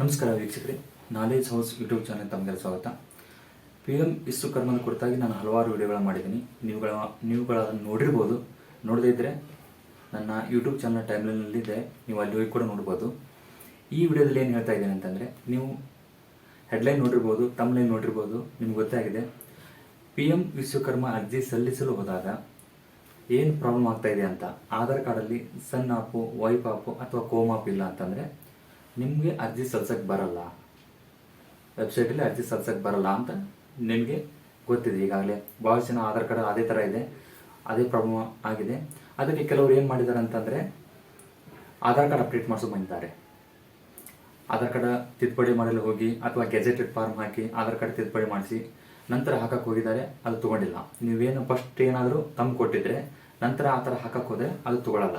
ನಮಸ್ಕಾರ ವೀಕ್ಷಕರೇ knowledge house YouTube channel ತಮಗೆ ಸ್ವಾಗತ. ಪಿ ಎಂ ವಿಶ್ವಕರ್ಮನ ಕುರಿತಾಗಿ ನಾನು ಹಲವಾರು ವಿಡಿಯೋಗಳನ್ನು ಮಾಡಿದ್ದೀನಿ. ನೀವುಗಳ, ನೀವುಗಳು ನೋಡಿರ್ಬೋದು. ನೋಡದೇ ಇದ್ದರೆ ನನ್ನ ಯೂಟ್ಯೂಬ್ ಚಾನಲ್ ಟೈಮ್ಲೈನಲ್ಲಿದೆ ನೀವು ಅಲ್ಲಿ ಹೋಗಿ ಕೂಡ ನೋಡ್ಬೋದು. ಈ ವಿಡಿಯೋದಲ್ಲಿ ಏನು ಹೇಳ್ತಾ ಇದ್ದೀನಿ ಅಂತಂದರೆ, ನೀವು ಹೆಡ್ಲೈನ್ ನೋಡಿರ್ಬೋದು ತಮ್ಲೈನ್ ನೋಡಿರ್ಬೋದು, ನಿಮ್ಗೆ ಗೊತ್ತಾಗಿದೆ ಪಿ ಎಂ ವಿಶ್ವಕರ್ಮ ಅರ್ಜಿ ಸಲ್ಲಿಸಲು ಹೋದಾಗ ಏನು ಪ್ರಾಬ್ಲಮ್ ಆಗ್ತಾ ಇದೆ ಅಂತ? ಆಧಾರ್ ಕಾರ್ಡಲ್ಲಿ ಸನ್ ಆಪು ವೈಪ್ ಆಪು ಅಥವಾ ಕೋಮ್ ಆಪ್ ಇಲ್ಲ ಅಂತಂದರೆ ನಿಮಗೆ ಅರ್ಜಿ ಸಲ್ಸಕ್ಕೆ ಬರಲ್ಲ. ವೆಬ್ಸೈಟಲ್ಲಿ ಅರ್ಜಿ ಸಲ್ಸಕ್ಕೆ ಬರಲ್ಲ ಅಂತ ನಿಮಗೆ ಗೊತ್ತಿದೆ ಈಗಾಗಲೇ. ಭಾಳ ಜನ ಆಧಾರ್ ಕಾರ್ಡ್ ಅದೇ ಥರ ಇದೆ. ಅದೇ ಪ್ರಾಬ್ಲಮ್ ಆಗಿದೆ. ಅದಕ್ಕೆ ಕೆಲವರು ಏನು ಮಾಡಿದ್ದಾರೆ ಅಂತಂದರೆ ಆಧಾರ್ ಕಾರ್ಡ್ ಅಪ್ಡೇಟ್ ಮಾಡಿಸೋ ಬಂದಿದ್ದಾರೆ. ಆಧಾರ್ ಕಾರ್ಡ್ ತಿದ್ದುಪಡಿ ಮಾಡಲು ಹೋಗಿ ಅಥವಾ ಗೆಜೆಟೆಡ್ ಫಾರ್ಮ್ ಹಾಕಿ ಆಧಾರ್ ಕಾರ್ಡ್ ತಿದ್ದುಪಡಿ ಮಾಡಿಸಿ ನಂತರ ಹಾಕಕ್ಕೆ ಹೋಗಿದ್ದಾರೆ, ಅದು ತಗೊಂಡಿಲ್ಲ. ನೀವೇನು ಫಸ್ಟ್ ಏನಾದರೂ ತಮ್ಮ ಕೊಟ್ಟಿದ್ರೆ ನಂತರ ಆ ಥರ ಹಾಕಕ್ಕೆ ಹೋದರೆ ಅದು ತಗೊಳ್ಳಲ್ಲ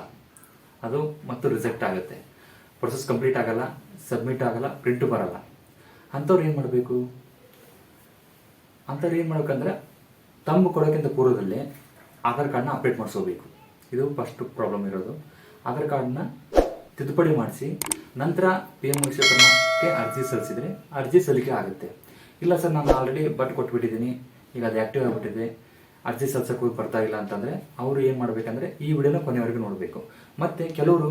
ಅದು ಮತ್ತು ರಿಜೆಕ್ಟ್ ಆಗುತ್ತೆ. ಪ್ರೊಸೆಸ್ ಕಂಪ್ಲೀಟ್ ಆಗಲ್ಲ ಸಬ್ಮಿಟ್ ಆಗಲ್ಲ ಪ್ರಿಂಟು ಬರಲ್ಲ. ಅಂಥವ್ರು ಏನು ಮಾಡಬೇಕು? ಅಂಥವ್ರು ಏನು ಮಾಡ್ಬೇಕಂದ್ರೆ ತಮ್ಮ ಕೊಡೋಕ್ಕಿಂತ ಪೂರ್ವದಲ್ಲೇ ಆಧಾರ್ ಕಾರ್ಡ್ನ ಅಪ್ಡೇಟ್ ಮಾಡಿಸ್ಕೋಬೇಕು. ಇದು ಫಸ್ಟ್ ಪ್ರಾಬ್ಲಮ್ ಇರೋದು. ಆಧಾರ್ ಕಾರ್ಡ್ನ ತಿದ್ದುಪಡಿ ಮಾಡಿಸಿ, ನಂತರ ಪಿ ಎಂ ವಿಶ್ವಕರ್ಮಕ್ಕೆ ಅರ್ಜಿ ಸಲ್ಲಿಸಿದರೆ ಅರ್ಜಿ ಸಲ್ಲಿಕೆ ಆಗುತ್ತೆ. ಇಲ್ಲ ಸರ್, ನಾನು ಆಲ್ರೆಡಿ ಬಟ್ ಕೊಟ್ಬಿಟ್ಟಿದ್ದೀನಿ, ಈಗ ಅದು ಆ್ಯಕ್ಟಿವ್ ಆಗಿಬಿಟ್ಟಿದೆ, ಅರ್ಜಿ ಸಲ್ಸಕ್ಕೆ ಹೋಗಿ ಬರ್ತಾ ಇಲ್ಲ ಅಂತಂದರೆ ಅವರು ಏನು ಮಾಡಬೇಕಂದ್ರೆ ಈ ವಿಡಿಯೋನ ಕೊನೆವರೆಗೂ ನೋಡಬೇಕು. ಮತ್ತು ಕೆಲವರು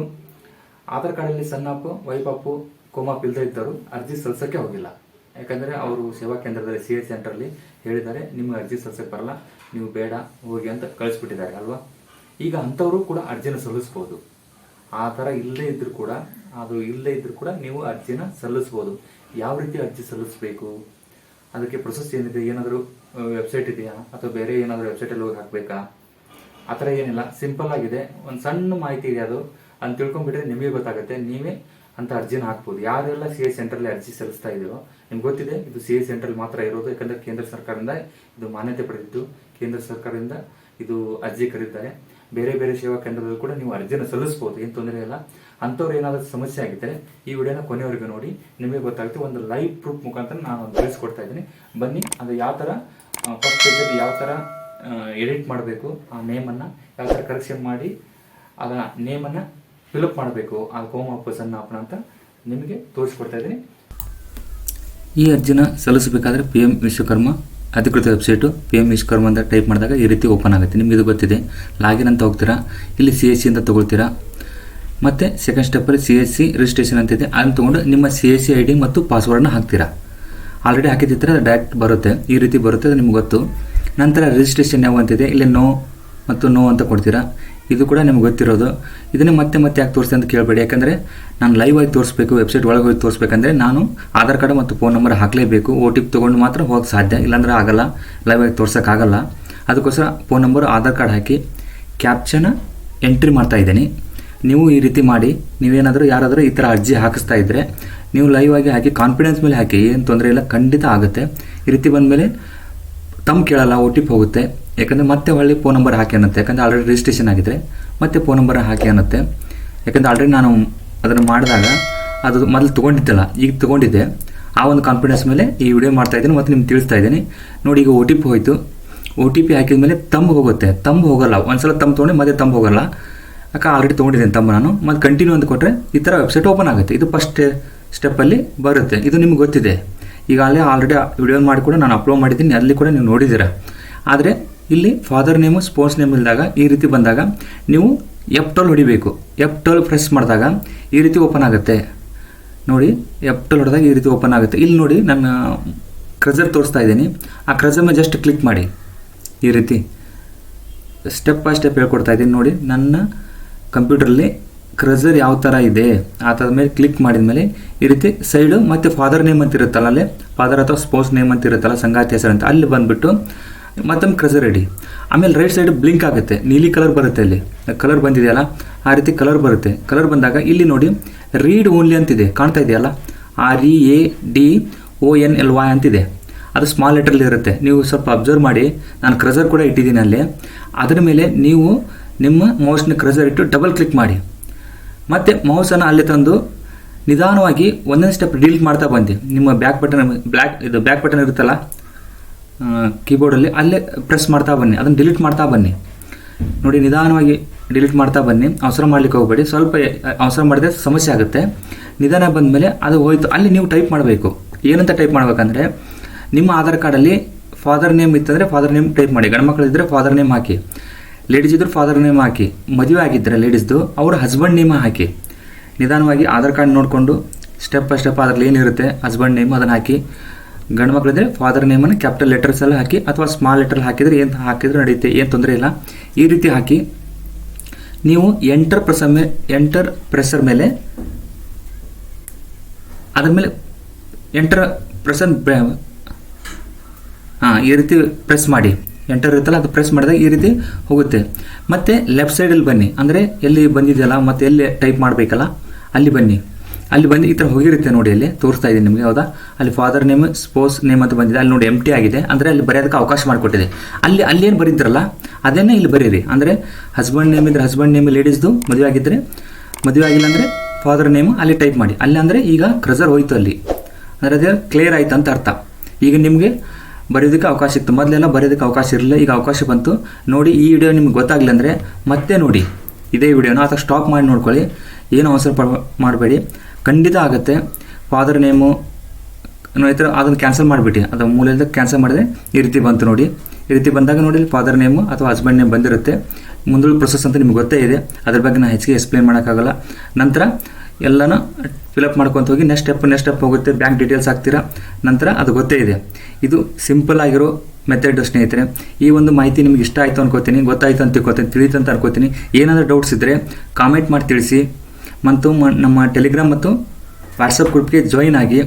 ಆಧಾರ್ ಕಾರ್ಡಲ್ಲಿ ಸಣ್ಣಪ್ಪು ವೈಪಪ್ಪು ಕೋಮಾಪ್ ಇಲ್ಲದೆ ಇದ್ದರು. ಅರ್ಜಿ ಸಲ್ಸಕ್ಕೆ ಹೋಗಿಲ್ಲ. ಯಾಕಂದರೆ ಅವರು ಸೇವಾ ಕೇಂದ್ರದಲ್ಲಿ ಸಿ ಎಚ್ ಸೆಂಟ್ರಲ್ಲಿ ಹೇಳಿದ್ದಾರೆ, ನಿಮ್ಗೆ ಅರ್ಜಿ ಸಲ್ಸಕ್ಕೆ ಬರಲ್ಲ, ನೀವು ಬೇಡ, ಹೋಗಿ ಅಂತ ಕಳಿಸ್ಬಿಟ್ಟಿದ್ದಾರೆ, ಅಲ್ವಾ? ಈಗ ಅಂಥವರು ಕೂಡ ಅರ್ಜಿನ ಸಲ್ಲಿಸ್ಬೋದು. ಆ ಥರ ಇಲ್ಲದೇ ಇದ್ದರೂ ಕೂಡ, ಅದು ಇಲ್ಲದೇ ಇದ್ದರೂ ಕೂಡ ನೀವು ಅರ್ಜಿನ ಸಲ್ಲಿಸ್ಬೋದು. ಯಾವ ರೀತಿ ಅರ್ಜಿ ಸಲ್ಲಿಸಬೇಕು? ಅದಕ್ಕೆ ಪ್ರೊಸೆಸ್ ಏನಿದೆ? ಏನಾದರೂ ವೆಬ್ಸೈಟ್ ಇದೆಯಾ? ಅಥವಾ ಬೇರೆ ಏನಾದರೂ ವೆಬ್ಸೈಟಲ್ಲಿ ಹೋಗಿ ಹಾಕಬೇಕಾ? ಆ ಥರ ಏನಿಲ್ಲ. ಸಿಂಪಲ್ ಆಗಿದೆ. ಒಂದು ಸಣ್ಣ ಮಾಹಿತಿ ಇದೆ ಅದು. ಅಂತ ತಿಳ್ಕೊಂಡ್ಬಿಟ್ರೆ ನಿಮಗೆ ಗೊತ್ತಾಗುತ್ತೆ, ನೀವೇ ಅಂತ ಅರ್ಜಿನ ಹಾಕ್ಬೋದು. ಯಾರೆಲ್ಲ ಸಿ ಎಸ್ ಸೆಂಟ್ರಲ್ಲಿ ಅರ್ಜಿ ಸಲ್ಲಿಸ್ತಾ ಇದೆಯೋ, ನಿಮ್ಗೆ ಗೊತ್ತಿದೆ, ಇದು ಸಿ ಎ ಸೆಂಟ್ರಲ್ಲಿ ಮಾತ್ರ ಇರೋದು, ಯಾಕಂದರೆ ಕೇಂದ್ರ ಸರ್ಕಾರದಿಂದ ಇದು ಮಾನ್ಯತೆ ಪಡೆದಿದ್ದು, ಕೇಂದ್ರ ಸರ್ಕಾರದಿಂದ ಇದು ಅರ್ಜಿ ಕರೀತಾರೆ. ಬೇರೆ ಬೇರೆ ಸೇವಾ ಕೇಂದ್ರದಲ್ಲೂ ಕೂಡ ನೀವು ಅರ್ಜಿನ ಸಲ್ಲಿಸ್ಬೋದು, ಏನು ತೊಂದರೆ ಇಲ್ಲ. ಅಂಥವ್ರು ಏನಾದರೂ ಸಮಸ್ಯೆ ಆಗಿದ್ದರೆ ಈ ವಿಡಿಯೋನ ಕೊನೆವರೆಗೂ ನೋಡಿ. ನಿಮಗೆ ಗೊತ್ತಾಗುತ್ತೆ, ಒಂದು ಲೈವ್ ಪ್ರೂಫ್ ಮುಖಾಂತರ ನಾನು ಒಂದು ತಿಳಿಸ್ಕೊಡ್ತಾ ಇದ್ದೀನಿ. ಬನ್ನಿ, ಅದು ಯಾವ ಥರ ಫಸ್ಟ್ ಪೇಜಲ್ಲಿ ಯಾವ ಥರ ಎಡಿಟ್ ಮಾಡಬೇಕು, ಆ ನೇಮನ್ನು ಯಾವ ಥರ ಕರೆಕ್ಷನ್ ಮಾಡಿ, ಅದರ ನೇಮನ್ನು ಫಿಲಪ್ ಮಾಡಬೇಕು. ಆ ಸಣ್ಣ ಅಪ್ಪನ ಅಂತ ನಿಮಗೆ ತೋರಿಸ್ಕೊಡ್ತಾ ಇದ್ದೀನಿ. ಈ ಅರ್ಜಿನ ಸಲ್ಲಿಸಬೇಕಾದ್ರೆ ಪಿ ಎಂ ವಿಶ್ವಕರ್ಮ ಅಧಿಕೃತ ವೆಬ್ಸೈಟು ಪಿ ಎಂ ವಿಶ್ವಕರ್ಮ ಅಂತ ಟೈಪ್ ಮಾಡಿದಾಗ ಈ ರೀತಿ ಓಪನ್ ಆಗುತ್ತೆ. ನಿಮಗೆ ಇದು ಗೊತ್ತಿದೆ. ಲಾಗಿನ್ ಅಂತ ಹೋಗ್ತೀರಾ? ಇಲ್ಲಿ ಸಿ ಎಸ್ ಸಿ ಅಂತ ತೊಗೊಳ್ತೀರಾ? ಮತ್ತು ಸೆಕೆಂಡ್ ಸ್ಟೆಪ್ಪಲ್ಲಿ ಸಿ ಎಸ್ ಸಿ ರಿಜಿಸ್ಟ್ರೇಷನ್ ಅಂತಿದೆ ಅದನ್ನು ತೊಗೊಂಡು ನಿಮ್ಮ C S C I D ಮತ್ತು ಪಾಸ್ವರ್ಡ್ನ ಹಾಕ್ತೀರಾ? ಆಲ್ರೆಡಿ ಹಾಕಿದ್ದಿದ್ರೆ ಅದು ಡೈರೆಕ್ಟ್ ಬರುತ್ತೆ. ಈ ರೀತಿ ಬರುತ್ತೆ, ಅದು ನಿಮ್ಗೆ ಗೊತ್ತು. ನಂತರ ರಿಜಿಸ್ಟ್ರೇಷನ್ ಯಾವ ಅಂತಿದೆ ಇಲ್ಲಿ ನೋ ಮತ್ತು ನೋ ಅಂತ ಕೊಡ್ತೀರಾ? ಇದು ಕೂಡ ನಿಮ್ಗೆ ಗೊತ್ತಿರೋದು. ಇದನ್ನೇ ಮತ್ತೆ ಮತ್ತೆ ಯಾಕೆ ತೋರಿಸಿ ಅಂತ ಕೇಳಬೇಡಿ. ಯಾಕಂದರೆ ನಾನು ಲೈವ್ ಆಗಿ ತೋರಿಸ್ಬೇಕು ವೆಬ್ಸೈಟ್ ಒಳಗೆ ಹೋಗಿ ತೋರಿಸ್ಬೇಕಂದ್ರೆ ನಾನು ಆಧಾರ್ ಕಾರ್ಡ್ ಮತ್ತು ಫೋನ್ ನಂಬರ್ ಹಾಕಲೇಬೇಕು. ಓ ಟಿ ಪಿ ತೊಗೊಂಡು ಮಾತ್ರ ಹೋಗಕ್ಕೆ ಸಾಧ್ಯ. ಇಲ್ಲಾಂದ್ರೆ ಆಗಲ್ಲ. ಲೈವ್ ಆಗಿ ತೋರ್ಸೋಕ್ಕಾಗಲ್ಲ ಅದಕ್ಕೋಸ್ಕರ ಫೋನ್ ನಂಬರ್ ಆಧಾರ್ ಕಾರ್ಡ್ ಹಾಕಿ ಕ್ಯಾಪ್ಚನ ಎಂಟ್ರಿ ಮಾಡ್ತಾ ಇದ್ದೀನಿ. ನೀವು ಈ ರೀತಿ ಮಾಡಿ, ನೀವೇನಾದರೂ ಯಾರಾದರೂ ಈ ಥರ ಅರ್ಜಿ ಹಾಕಿಸ್ತಾ ಇದ್ದರೆ ನೀವು ಲೈವ್ ಆಗಿ ಹಾಕಿ ಕಾನ್ಫಿಡೆನ್ಸ್ ಮೇಲೆ ಹಾಕಿ, ಏನು ತೊಂದರೆ ಇಲ್ಲ, ಖಂಡಿತ ಆಗುತ್ತೆ. ಈ ರೀತಿ ಬಂದಮೇಲೆ ತಮ್ಮ ಕೇಳಲ್ಲ ಒ ಟಿ ಪಿ ಹೋಗುತ್ತೆ. ಯಾಕಂದರೆ ಮತ್ತೆ ಹೊಳ್ಳಿ ಫೋನ್ ನಂಬರ್ ಹಾಕಿ ಅನ್ನತ್ತೆ. ಯಾಕಂದರೆ ಆಲ್ರೆಡಿ ರಿಜಿಸ್ಟ್ರೇಷನ್ ಆಗಿದೆ ಮತ್ತೆ ಫೋನ್ ನಂಬರ್ ಹಾಕಿ ಅನ್ನತ್ತೆ. ಯಾಕಂದರೆ ಆಲ್ರೆಡಿ ನಾನು ಅದನ್ನು ಮಾಡಿದಾಗ ಅದು ಮೊದಲು ತೊಗೊಂಡಿದ್ದಲ್ಲ, ಈಗ ತೊಗೊಂಡಿದ್ದೆ. ಆ ಒಂದು ಕಾನ್ಫಿಡೆನ್ಸ್ ಮೇಲೆ ಈ ವಿಡಿಯೋ ಮಾಡ್ತಾ ಇದ್ದೀನಿ ಮತ್ತು ನಿಮ್ಗೆ ತಿಳಿಸ್ತಾ ಇದ್ದೀನಿ. ನೋಡಿ, ಈಗ ಒ ಟಿ ಪಿ ಹೋಯಿತು. ಒ ಟಿ ಪಿ ಹಾಕಿದ ಮೇಲೆ ತಂಬು ಹೋಗುತ್ತೆ. ತಂಬ್ ಹೋಗಲ್ಲ. ಒಂದ್ಸಲ ತಂಬ್ ತೊಗೊಂಡು, ಮತ್ತೆ ತಂಬು ಹೋಗಲ್ಲ. ಯಾಕೆ ಆಲ್ರೆಡಿ ತೊಗೊಂಡಿದ್ದೀನಿ ತಮ್ಮ ನಾನು. ಮತ್ತು ಕಂಟಿನ್ಯೂ ಅಂತ ಕೊಟ್ಟರೆ ಈ ಥರ ವೆಬ್ಸೈಟ್ ಓಪನ್ ಆಗುತ್ತೆ. ಇದು ಫಸ್ಟ್ ಸ್ಟೆಪ್ಪಲ್ಲಿ ಬರುತ್ತೆ. ಇದು ನಿಮ್ಗೆ ಗೊತ್ತಿದೆ. ಈಗಾಗಲೇ ಆಲ್ರೆಡಿ ವಿಡಿಯೋ ಮಾಡಿ ಕೂಡ ನಾನು ಅಪ್ಲೋಡ್ ಮಾಡಿದ್ದೀನಿ. ಅಲ್ಲಿ ಕೂಡ ನೀವು ನೋಡಿದ್ದೀರಾ. ಆದರೆ ಇಲ್ಲಿ ಫಾದರ್ ನೇಮು ಸ್ಪೋರ್ಟ್ಸ್ ನೇಮ್ ಇಲ್ದಾಗ ಈ ರೀತಿ ಬಂದಾಗ ನೀವು ಎಫ್ ಟೋಲ್ ಹೊಡಿಬೇಕು. ಎಫ್ ಟೋಲ್ ಪ್ರೆಸ್ ಮಾಡಿದಾಗ ಈ ರೀತಿ ಓಪನ್ ಆಗುತ್ತೆ. ನೋಡಿ ಎಫ್ ಟೋಲ್ ಹೊಡೆದಾಗ ಈ ರೀತಿ ಓಪನ್ ಆಗುತ್ತೆ. ಇಲ್ಲಿ ನೋಡಿ ನನ್ನ ಕ್ರಜರ್ ತೋರಿಸ್ತಾ ಇದ್ದೀನಿ. ಆ ಕ್ರಜರ್ನ ಜಸ್ಟ್ ಕ್ಲಿಕ್ ಮಾಡಿ. ಈ ರೀತಿ. ಸ್ಟೆಪ್ ಬೈ ಸ್ಟೆಪ್ ಹೇಳ್ಕೊಡ್ತಾ ಇದ್ದೀನಿ. ನೋಡಿ, ನನ್ನ ಕಂಪ್ಯೂಟರಲ್ಲಿ ಕ್ರಜರ್ ಯಾವ ಥರ ಇದೆ, ಆ ಥರದ ಮೇಲೆ ಕ್ಲಿಕ್ ಮಾಡಿದ ಮೇಲೆ ಈ ರೀತಿ ಸೈಡು ಮತ್ತು ಫಾದರ್ ನೇಮ್ ಅಂತ ಇರುತ್ತಲ್ಲ ಅಲ್ಲೇ? ಫಾದರ್ ಅಥವಾ ಸ್ಪೋರ್ಟ್ಸ್ ನೇಮ್ ಅಂತ ಇರುತ್ತಲ್ಲ, ಸಂಗಾತಿ ಹೆಸರು ಅಂತ. ಅಲ್ಲಿ ಬಂದುಬಿಟ್ಟು ಮತ್ತೊಮ್ಮೆ ಕ್ರಸರ್ ರೆಡಿ ಆಮೇಲೆ ರೈಟ್ ಸೈಡ್ ಬ್ಲಿಂಕ್ ಆಗುತ್ತೆ. ನೀಲಿ ಕಲರ್ ಬರುತ್ತೆ ಅಲ್ಲಿ. ಕಲರ್ ಬಂದಿದೆಯಲ್ಲ? ಆ ರೀತಿ ಕಲರ್ ಬರುತ್ತೆ. ಕಲರ್ ಬಂದಾಗ ಇಲ್ಲಿ ನೋಡಿ ರೀಡ್ ಓನ್ಲಿ ಅಂತಿದೆ. ಕಾಣ್ತಾ ಇದೆಯಲ್ಲ? R E A D O N L Y ಅಂತಿದೆ. ಅದು ಸ್ಮಾಲ್ ಲೆಟ್ರಲ್ಲಿ ಇರುತ್ತೆ. ನೀವು ಸ್ವಲ್ಪ ಅಬ್ಸರ್ವ್ ಮಾಡಿ. ನಾನು ಕ್ರಸರ್ ಕೂಡ ಇಟ್ಟಿದ್ದೀನಿ ಅಲ್ಲಿ. ಅದರ ಮೇಲೆ ನೀವು ನಿಮ್ಮ ಮೌಸ್ನ ಕ್ರಸರ್ ಇಟ್ಟು ಡಬಲ್ ಕ್ಲಿಕ್ ಮಾಡಿ. ಮತ್ತು ಮೌಸನ್ನು ಅಲ್ಲಿ ತಂದು ನಿಧಾನವಾಗಿ ಒಂದೊಂದು ಸ್ಟೆಪ್ ಡಿಲೀಟ್ ಮಾಡ್ತಾ ಬಂದು. ನಿಮ್ಮ ಬ್ಯಾಕ್ ಬಟನ್ ಬ್ಲ್ಯಾಕ್ ಇದು ಬ್ಯಾಕ್ ಬಟನ್ ಇರುತ್ತಲ್ಲ? ಕೀಬೋರ್ಡಲ್ಲಿ ಅಲ್ಲೇ ಪ್ರೆಸ್ ಮಾಡ್ತಾ ಬನ್ನಿ. ಅದನ್ನು ಡಿಲೀಟ್ ಮಾಡ್ತಾ ಬನ್ನಿ. ನೋಡಿ, ನಿಧಾನವಾಗಿ ಡಿಲೀಟ್ ಮಾಡ್ತಾ ಬನ್ನಿ. ಅವಸರ ಮಾಡ್ಲಿಕ್ಕೆ ಹೋಗಬೇಡಿ. ಸ್ವಲ್ಪ ಅವಸರ ಮಾಡಿದ್ರೆ ಸಮಸ್ಯೆ ಆಗುತ್ತೆ. ನಿಧಾನ ಬಂದಮೇಲೆ ಅದು ಹೋಯಿತು. ಅಲ್ಲಿ ನೀವು ಟೈಪ್ ಮಾಡಬೇಕು. ಏನಂತ ಟೈಪ್ ಮಾಡಬೇಕಂದ್ರೆ, ನಿಮ್ಮ ಆಧಾರ್ ಕಾರ್ಡಲ್ಲಿ ಫಾದರ್ ನೇಮ್ ಇತ್ತಂದರೆ ಫಾದರ್ ನೇಮ್ ಟೈಪ್ ಮಾಡಿ. ಗಂಡು ಮಕ್ಕಳಿದ್ದರೆ ಫಾದರ್ ನೇಮ್ ಹಾಕಿ. ಲೇಡೀಸ್ ಇದ್ದರೆ ಫಾದರ್ ನೇಮ್ ಹಾಕಿ. ಮದುವೆ ಆಗಿದ್ದರೆ ಲೇಡೀಸ್ದು ಅವ್ರ ಹಸ್ಬೆಂಡ್ ನೇಮ್ ಹಾಕಿ. ನಿಧಾನವಾಗಿ ಆಧಾರ್ ಕಾರ್ಡ್ ನೋಡಿಕೊಂಡು ಸ್ಟೆಪ್ ಬೈ ಸ್ಟೆಪ್ ಅದರಲ್ಲಿ ಏನಿರುತ್ತೆ ಹಸ್ಬೆಂಡ್ ನೇಮ್ ಅದನ್ನು ಹಾಕಿ. ಗಂಡು ಮಕ್ಕಳಿದ್ರೆ ಫಾದರ್ ನೇಮನ್ನು ಕ್ಯಾಪಿಟಲ್ ಲೆಟರ್ಸ್ ಎಲ್ಲ ಹಾಕಿ ಅಥವಾ ಸ್ಮಾಲ್ ಲೆಟರ್ ಹಾಕಿದರೆ ಏನು ಹಾಕಿದ್ರೆ ನಡೆಯುತ್ತೆ ಏನು ತೊಂದರೆ ಇಲ್ಲ. ಈ ರೀತಿ ಹಾಕಿ ನೀವು ಎಂಟರ್ ಪ್ರೆಸ್ ಮೇಲೆ ಎಂಟರ್ ಪ್ರೆಸರ್ ಮೇಲೆ ಅದ್ರ ಮೇಲೆ ಎಂಟರ್ ಪ್ರೆಸರ್ ಹಾಂ, ಈ ರೀತಿ ಪ್ರೆಸ್ ಮಾಡಿ. ಎಂಟರ್ ಇರುತ್ತಲ್ಲ, ಅದು ಪ್ರೆಸ್ ಮಾಡಿದಾಗ ಈ ರೀತಿ ಹೋಗುತ್ತೆ. ಮತ್ತು ಲೆಫ್ಟ್ ಸೈಡಲ್ಲಿ ಬನ್ನಿ. ಅಂದರೆ ಎಲ್ಲಿ ಬಂದಿದೆಯಲ್ಲ, ಮತ್ತು ಎಲ್ಲಿ ಟೈಪ್ ಮಾಡಬೇಕಲ್ಲ, ಅಲ್ಲಿ ಬನ್ನಿ. ಅಲ್ಲಿ ಬಂದು ಈ ಥರ ಹೋಗಿರುತ್ತೆ ನೋಡಿ ಅಲ್ಲಿ, ತೋರಿಸ್ತಾ ಇದ್ದೀನಿ ನಿಮಗೆ, ಹೌದಾ? ಅಲ್ಲಿ ಫಾದರ್ ನೇಮ್ ಸ್ಪೋಸ್ ನೇಮ್ ಅಂತ ಬಂದಿದೆ. ಅಲ್ಲಿ ನೋಡಿ ಎಂಟಿ ಆಗಿದೆ. ಅಂದರೆ ಅಲ್ಲಿ ಬರೆಯೋದಕ್ಕೆ ಅವಕಾಶ ಮಾಡಿಕೊಟ್ಟಿದೆ. ಅಲ್ಲಿ ಅಲ್ಲಿ ಏನು ಬರೀತಿರಲ್ಲ? ಅದನ್ನೇ ಇಲ್ಲಿ ಬರೀರಿ. ಅಂದರೆ ಹಸ್ಬೆಂಡ್ ನೇಮ್ ಇದ್ರೆ ಹಸ್ಬೆಂಡ್ ನೇಮ್ ಲೇಡೀಸ್ದು ಮದುವೆ ಆಗಿದ್ದರೆ ಮದುವೆ ಆಗಿಲ್ಲ ಅಂದರೆ ಫಾದರ್ ನೇಮ್ ಅಲ್ಲಿ ಟೈಪ್ ಮಾಡಿ. ಅಲ್ಲಿ ಅಂದರೆ ಈಗ ಕ್ರಜರ್ ಹೋಯ್ತು ಅಲ್ಲಿ. ಅಂದರೆ ಅದೇ ಕ್ಲಿಯರ್ ಆಯ್ತು ಅಂತ ಅರ್ಥ. ಈಗ ನಿಮಗೆ ಬರೆಯೋದಕ್ಕೆ ಅವಕಾಶ ಇತ್ತು. ಮೊದಲೆಲ್ಲ ಬರೆಯೋದಕ್ಕೆ ಅವಕಾಶ ಇರಲಿಲ್ಲ. ಈಗ ಅವಕಾಶ ಬಂತು. ನೋಡಿ ಈ ವಿಡಿಯೋ ನಿಮ್ಗೆ ಗೊತ್ತಾಗ್ಲಿಲ್ಲ ಅಂದರೆ ಮತ್ತೆ ನೋಡಿ. ಇದೇ ವಿಡಿಯೋನ ಅಥವಾ ಸ್ಟಾಪ್ ಮಾಡಿ ನೋಡ್ಕೊಳ್ಳಿ. ಏನು ಅವಸರ ಮಾಡಬೇಡಿ. ಖಂಡಿತ ಆಗುತ್ತೆ. ಫಾದರ್ ನೇಮು ಏನಾಯ್ತಾರೆ ಅದನ್ನು ಕ್ಯಾನ್ಸಲ್ ಮಾಡಿಬಿಟ್ಟು. ಅದು ಮೂಲದಿಂದ ಕ್ಯಾನ್ಸಲ್ ಮಾಡಿದ್ರೆ ಈ ರೀತಿ ಬಂತು ನೋಡಿ. ಈ ರೀತಿ ಬಂದಾಗ ನೋಡಿ ಫಾದರ್ ನೇಮು ಅಥವಾ ಹಸ್ಬೆಂಡ್ ನೇಮ್ ಬಂದಿರುತ್ತೆ. ಮುಂದುಳಿ ಪ್ರೊಸೆಸ್ ಅಂತ ನಿಮ್ಗೆ ಗೊತ್ತೇ ಇದೆ. ಅದ್ರ ಬಗ್ಗೆ ನಾನು ಹೆಚ್ಚಿಗೆ ಎಕ್ಸ್ಪ್ಲೇನ್ ಮಾಡೋಕ್ಕಾಗಲ್ಲ. ನಂತರ ಎಲ್ಲನೂ ಫಿಲಪ್ ಮಾಡ್ಕೊತ ಹೋಗಿ ನೆಕ್ಸ್ಟ್ ಸ್ಟೆಪ್ ನೆಕ್ಸ್ಟ್ ಸ್ಟೆಪ್ ಹೋಗುತ್ತೆ. ಬ್ಯಾಂಕ್ ಡೀಟೇಲ್ಸ್ ಹಾಕ್ತೀರಾ? ನಂತರ ಅದು ಗೊತ್ತೇ ಇದೆ. ಇದು ಸಿಂಪಲ್ ಆಗಿರೋ ಮೆಥಡ್ ಸ್ನೇಹಿತರೆ. ಈ ಒಂದು ಮಾಹಿತಿ ನಿಮ್ಗೆ ಇಷ್ಟ ಆಯಿತು ಅನ್ಕೋತೀನಿ, ಗೊತ್ತಾಯಿತು ಅಂತ ತಿಳ್ಕೊತೀನಿ, ತಿಳಿತು ಅಂತ ಅನ್ಕೋತೀನಿ. ಏನಾದರೂ ಡೌಟ್ಸ್ ಇದ್ದರೆ ಕಾಮೆಂಟ್ ಮಾಡಿ ತಿಳಿಸಿ. ಮತ್ತು ನಮ್ಮ ಟೆಲಿಗ್ರಾಮ್ ಮತ್ತು ವಾಟ್ಸಪ್ ಗ್ರೂಪ್ಗೆ ಜಾಯಿನ್ ಆಗಿ